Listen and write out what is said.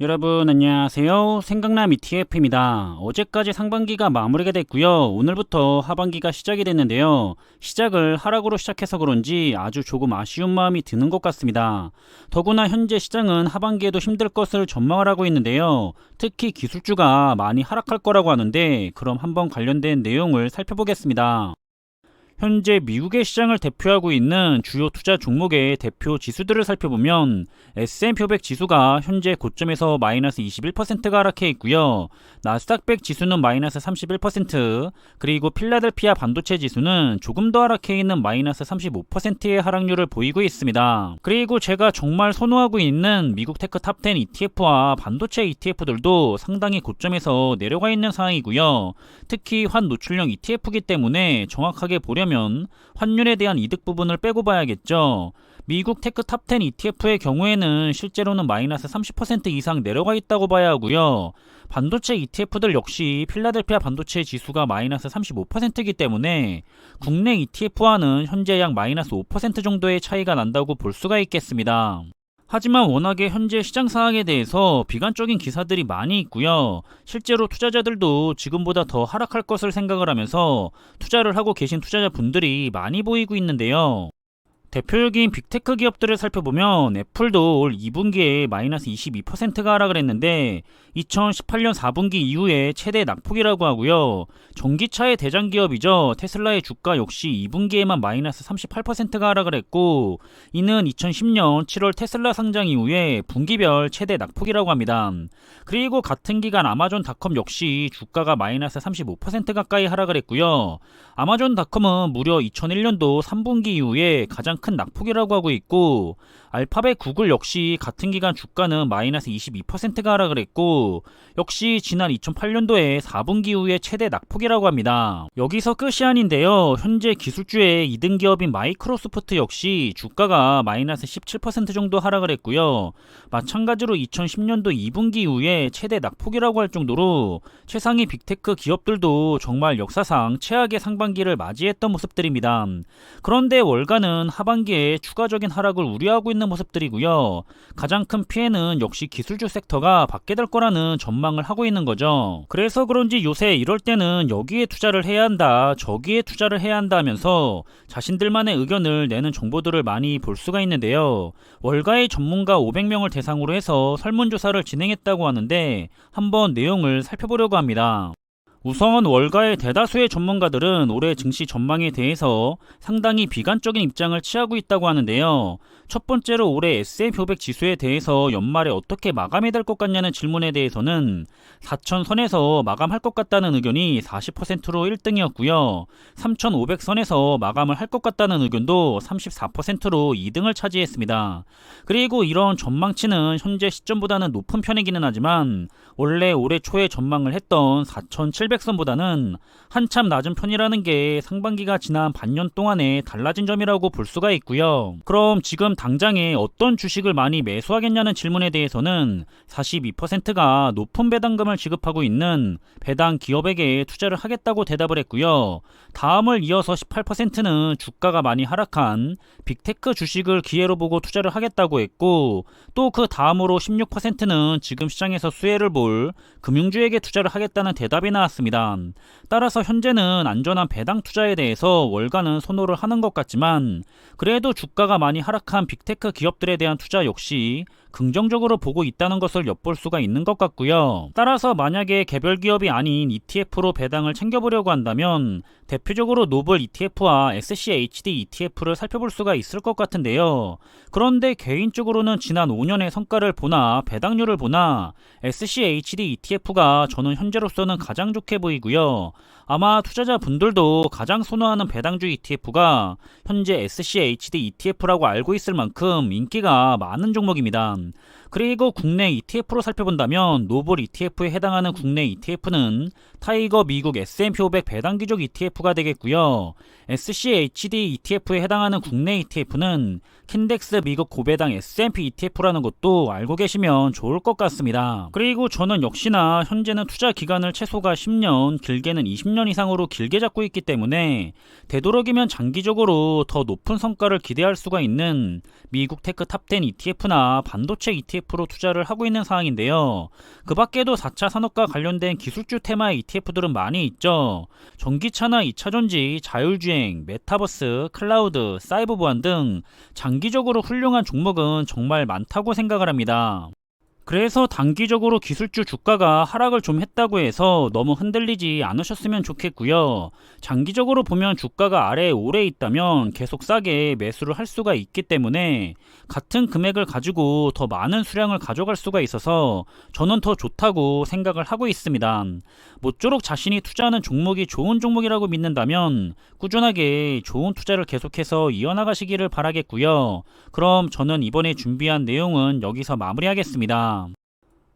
여러분 안녕하세요. 생각남 ETF입니다. 어제까지 상반기가 마무리가 됐고요. 오늘부터 하반기가 시작이 됐는데요. 시작을 하락으로 시작해서 그런지 아주 조금 아쉬운 마음이 드는 것 같습니다. 더구나 현재 시장은 하반기에도 힘들 것을 전망을 하고 있는데요. 특히 기술주가 많이 하락할 거라고 하는데 그럼 한번 관련된 내용을 살펴보겠습니다. 현재 미국의 시장을 대표하고 있는 주요 투자 종목의 대표 지수들을 살펴보면 S&P 500 지수가 현재 고점에서 마이너스 21%가 하락해 있고요. 나스닥 100 지수는 마이너스 31%, 그리고 필라델피아 반도체 지수는 조금 더 하락해 있는 마이너스 35%의 하락률을 보이고 있습니다. 그리고 제가 정말 선호하고 있는 미국 테크 탑10 ETF와 반도체 ETF들도 상당히 고점에서 내려가 있는 상황이고요. 특히 환 노출형 ETF이기 때문에 정확하게 보려면 환율에 대한 이득 부분을 빼고 봐야겠죠. 미국 테크 탑10 ETF의 경우에는 실제로는 마이너스 30% 이상 내려가 있다고 봐야 하고요. 반도체 ETF들 역시 필라델피아 반도체 지수가 마이너스 35%이기 때문에 국내 ETF와는 현재 약 마이너스 5% 정도의 차이가 난다고 볼 수가 있겠습니다. 하지만 워낙에 현재 시장 상황에 대해서 비관적인 기사들이 많이 있고요. 실제로 투자자들도 지금보다 더 하락할 것을 생각을 하면서 투자를 하고 계신 투자자분들이 많이 보이고 있는데요. 대표적인 빅테크 기업들을 살펴보면 애플도 올 2분기에 마이너스 22%가 하락을 했는데 2018년 4분기 이후에 최대 낙폭이라고 하고요. 전기차의 대장 기업이죠. 테슬라의 주가 역시 2분기에만 마이너스 38%가 하락을 했고 이는 2010년 7월 테슬라 상장 이후에 분기별 최대 낙폭이라고 합니다. 그리고 같은 기간 아마존닷컴 역시 주가가 마이너스 35% 가까이 하락을 했고요. 아마존닷컴은 무려 2001년도 3분기 이후에 가장 큰 낙폭이라고 하고 있고 알파벳 구글 역시 같은 기간 주가는 마이너스 22%가 하락을 했고 역시 지난 2008년도에 4분기 이후에 최대 낙폭이라고 합니다. 여기서 끝이 아닌데요. 현재 기술주의 2등 기업인 마이크로소프트 역시 주가가 마이너스 17% 정도 하락을 했고요. 마찬가지로 2010년도 2분기 이후에 최대 낙폭이라고 할 정도로 최상위 빅테크 기업들도 정말 역사상 최악의 상반기를 맞이했던 모습들입니다. 그런데 월가는 하반 기에 추가적인 하락을 우려하고 있는 모습들이고요. 가장 큰 피해는 역시 기술주 섹터가 받게 될 거라는 전망을 하고 있는 거죠. 그래서 그런지 요새 이럴 때는 여기에 투자를 해야 한다, 저기에 투자를 해야 한다 하면서 자신들만의 의견을 내는 정보들을 많이 볼 수가 있는데요. 월가의 전문가 500명을 대상으로 해서 설문조사를 진행했다고 하는데 한번 내용을 살펴보려고 합니다. 우선 월가의 대다수의 전문가들은 올해 증시 전망에 대해서 상당히 비관적인 입장을 취하고 있다고 하는데요. 첫 번째로 올해 S&P 500 지수에 대해서 연말에 어떻게 마감이 될 것 같냐는 질문에 대해서는 4천선에서 마감할 것 같다는 의견이 40%로 1등이었고요. 3,500선에서 마감을 할 것 같다는 의견도 34%로 2등을 차지했습니다. 그리고 이런 전망치는 현재 시점보다는 높은 편이기는 하지만 원래 올해 초에 전망을 했던 4,700 선보다는 한참 낮은 편이라는 게 상반기가 지난 반년 동안에 달라진 점이라고 볼 수가 있고요. 그럼 지금 당장에 어떤 주식을 많이 매수하겠냐는 질문에 대해서는 42%가 높은 배당금을 지급하고 있는 배당 기업에게 투자를 하겠다고 대답을 했고요. 다음을 이어서 18%는 주가가 많이 하락한 빅테크 주식을 기회로 보고 투자를 하겠다고 했고 또 그 다음으로 16%는 지금 시장에서 수혜를 볼 금융주에게 투자를 하겠다는 대답이 나왔습니다. 따라서 현재는 안전한 배당 투자에 대해서 월가는 선호를 하는 것 같지만 그래도 주가가 많이 하락한 빅테크 기업들에 대한 투자 역시 긍정적으로 보고 있다는 것을 엿볼 수가 있는 것 같고요. 따라서 만약에 개별 기업이 아닌 ETF로 배당을 챙겨보려고 한다면 대표적으로 노블 ETF와 SCHD ETF를 살펴볼 수가 있을 것 같은데요. 그런데 개인적으로는 지난 5년의 성과를 보나 배당률을 보나 SCHD ETF가 저는 현재로서는 가장 좋게 보이고요. 아마 투자자분들도 가장 선호하는 배당주 ETF가 현재 SCHD ETF라고 알고 있을 만큼 인기가 많은 종목입니다. 그리고 국내 ETF로 살펴본다면 노블 ETF에 해당하는 국내 ETF는 타이거 미국 S&P 500 배당 귀족 ETF가 되겠고요. SCHD ETF에 해당하는 국내 ETF는 킨덱스 미국 고배당 S&P ETF라는 것도 알고 계시면 좋을 것 같습니다. 그리고 저는 역시나 현재는 투자 기간을 최소가 10년, 길게는 20년 10년 이상으로 길게 잡고 있기 때문에 되도록이면 장기적으로 더 높은 성과를 기대할 수가 있는 미국 테크 탑10 ETF나 반도체 ETF로 투자를 하고 있는 상황인데요. 그 밖에도 4차 산업과 관련된 기술주 테마의 ETF들은 많이 있죠. 전기차나 2차 전지, 자율주행, 메타버스, 클라우드, 사이버 보안 등 장기적으로 훌륭한 종목은 정말 많다고 생각을 합니다. 그래서 단기적으로 기술주 주가가 하락을 좀 했다고 해서 너무 흔들리지 않으셨으면 좋겠고요. 장기적으로 보면 주가가 아래에 오래 있다면 계속 싸게 매수를 할 수가 있기 때문에 같은 금액을 가지고 더 많은 수량을 가져갈 수가 있어서 저는 더 좋다고 생각을 하고 있습니다. 모쪼록 자신이 투자하는 종목이 좋은 종목이라고 믿는다면 꾸준하게 좋은 투자를 계속해서 이어나가시기를 바라겠고요. 그럼 저는 이번에 준비한 내용은 여기서 마무리하겠습니다.